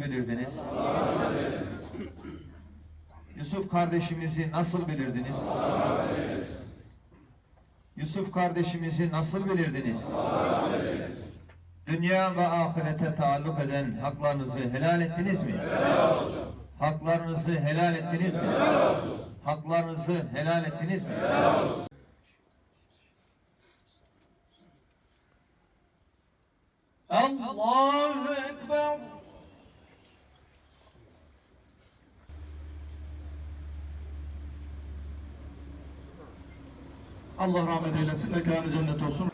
bilirdiniz? Yusuf kardeşimizi nasıl bilirdiniz? Yusuf kardeşimizi nasıl bilirdiniz? Dünya ve ahirete taalluk eden haklarınızı helal ettiniz mi? Haklarınızı helal ettiniz mi? Haklarınızı helal ettiniz mi? Allahu Ekber. Allah rahmet eylesin. Mekanı cennet olsun.